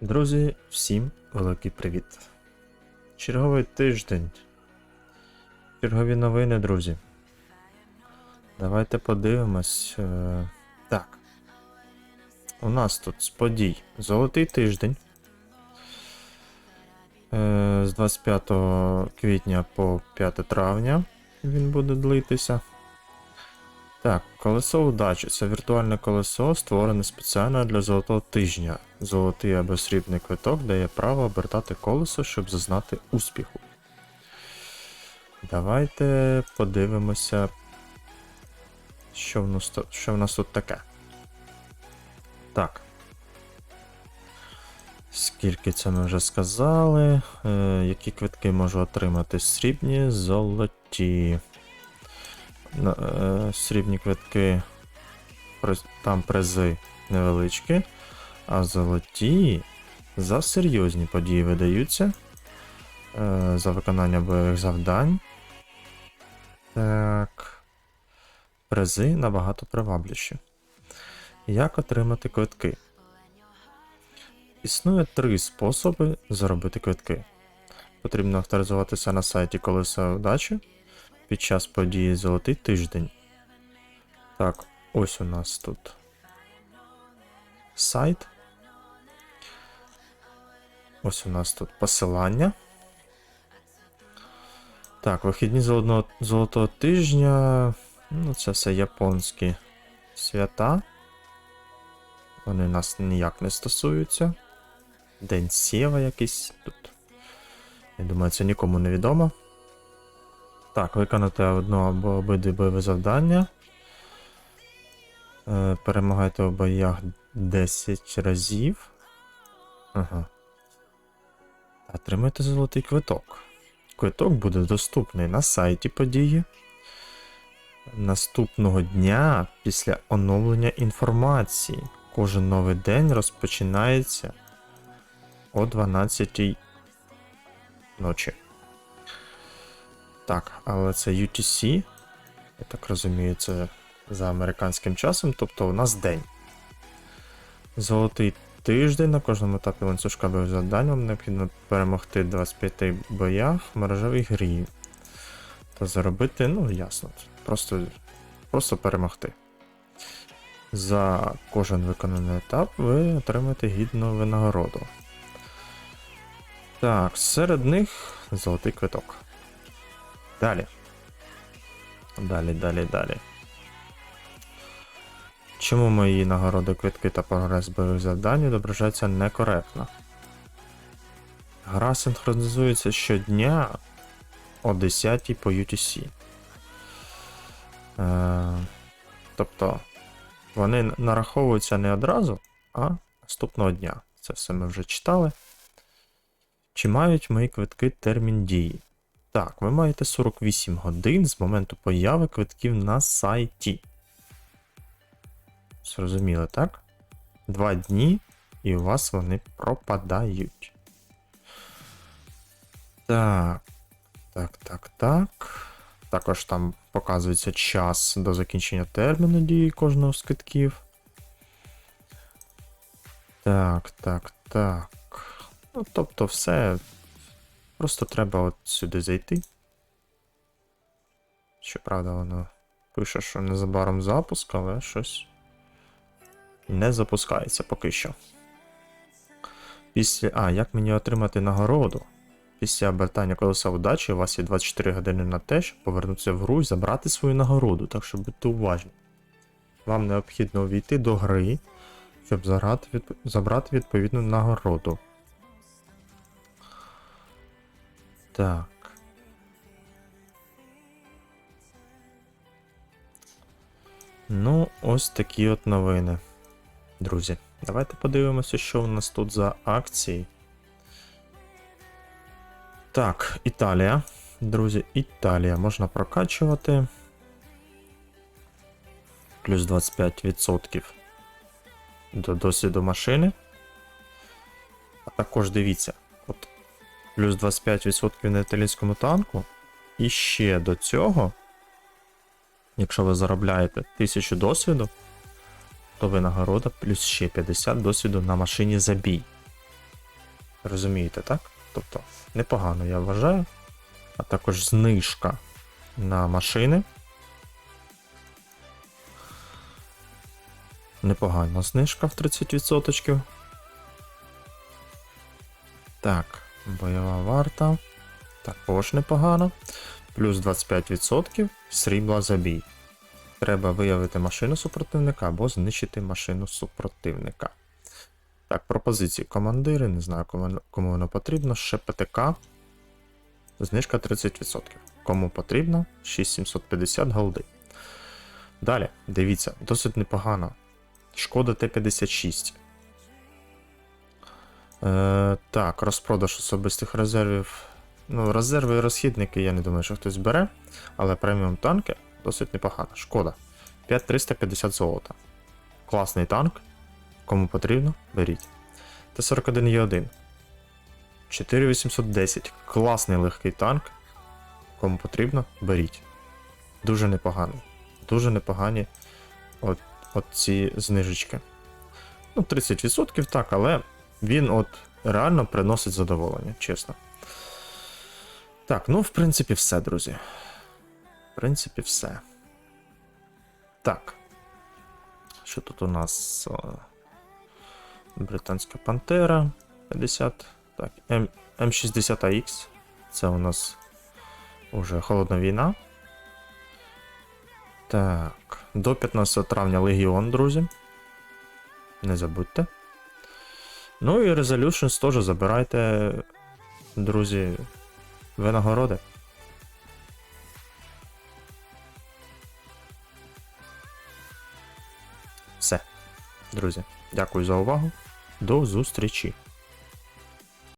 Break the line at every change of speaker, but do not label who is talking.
Друзі, всім великий привіт. Черговий тиждень. Чергові новини, друзі. Давайте подивимось. Е, Так. У нас тут з подій Золотий тиждень. Е, З 25 квітня по 5 травня він буде длитися. Так, колесо удачі це віртуальне колесо, створене спеціально для золотого тижня. Золотий або срібний квиток дає право обертати колесо, щоб зазнати успіху. Давайте подивимося, що в нас, що в нас тут таке. Так. Скільки це ми вже сказали? Е, які квитки можу отримати? Срібні, золоті. Е, Срібні квитки. Там призи невеличкі. А золоті за серйозні події видаються. Е, За виконання бойових завдань. Так. Призи набагато привабліші. Як отримати квитки? Існує три способи заробити квитки. Потрібно авторизуватися на сайті Колеса Удачі під час події Золотий тиждень. Так, ось у нас тут сайт. Ось у нас тут посилання. Так, вихідні золотого, золотого тижня. Ну, це все японські свята. Вони нас ніяк не стосуються. День Сєва якийсь тут. Я думаю, це нікому не відомо. Так, виконати одно або обидві бойові завдання. Е, перемагайте у боях 10 разів. Ага. Отримайте золотий квиток. Квиток буде доступний на сайті події. Наступного дня після оновлення інформації. Кожен новий день розпочинається о 12 ночі. Так, але це UTC. Я так розумію, це за американським часом, тобто у нас день. Золотий тиждень на кожному етапі ланцюжка бойових завдань необхідно перемогти 25 боях в мережевій грі. Та заробити, ну ясно, просто, просто перемогти. За кожен виконаний етап ви отримаєте гідну винагороду. Так, серед них золотий квиток. Далі. Далі, далі, далі. Чому мої нагороди, квитки та прогрес бойових завдань відображаються некоректно? Гра синхронізується щодня о 10 по UTC. Е, тобто вони нараховуються не одразу, а наступного дня. Це все ми вже читали. Чи мають мої квитки термін дії? Так, ви маєте 48 годин з моменту появи квитків на сайті. Зрозуміло, так? Два дні, і у вас вони пропадають. Так. Так, так, так. Також там показується час до закінчення терміну дії кожного з квитків. Так, так, так. Ну, тобто, все. Просто треба от сюди зайти. Щоправда, воно пише, що незабаром запуск, але щось не запускається поки що. Після. А, як мені отримати нагороду? Після обертання колеса удачі у вас є 24 години на те, щоб повернутися в гру і забрати свою нагороду, так що будьте уважні. Вам необхідно увійти до гри, щоб заграти забрати відповідну нагороду. Так. Ну, ось такі от новини. Друзі, давайте подивимося, що в нас тут за акції. Так, Італія. Друзі, Італія можна прокачувати. Плюс 25% до досвіду машини. А також дивіться, плюс 25% на італійському танку. І ще до цього, якщо ви заробляєте 1000 досвіду, то винагорода плюс ще 50 досвіду на машині за бій. Розумієте, так? Тобто, непогано, я вважаю. А також знижка на машини. Непогана знижка в 30%. Так, бойова варта. Також непогано. Плюс 25% срібла за бій. Треба виявити машину супротивника або знищити машину супротивника. Так, пропозиції командири, не знаю, кому, кому воно потрібно. Ще ПТК. Знижка 30%. Кому потрібно, 6750 голди. Далі, дивіться, досить непогано. Шкода Т-56. Е, так, розпродаж особистих резервів. Ну, резерви і розхідники, я не думаю, що хтось бере, але преміум танки досить непогано. Шкода. 5350 золота. Класний танк. Кому потрібно, беріть. Т-41Е1. 4810. Класний легкий танк. Кому потрібно, беріть. Дуже непоганий. Дуже непогані от, от ці знижечки. Ну, 30% так, але він от реально приносить задоволення, чесно. Так, ну, в принципі, все, друзі. В принципі, все. Так. Що тут у нас? Британська Пантера 50. Так, М, М60AX. Це у нас уже холодна війна. Так, до 15 травня Легіон, друзі. Не забудьте. Ну і Resolutions теж забирайте, друзі, винагороди. Все, друзі, дякую за увагу. До зустрічі!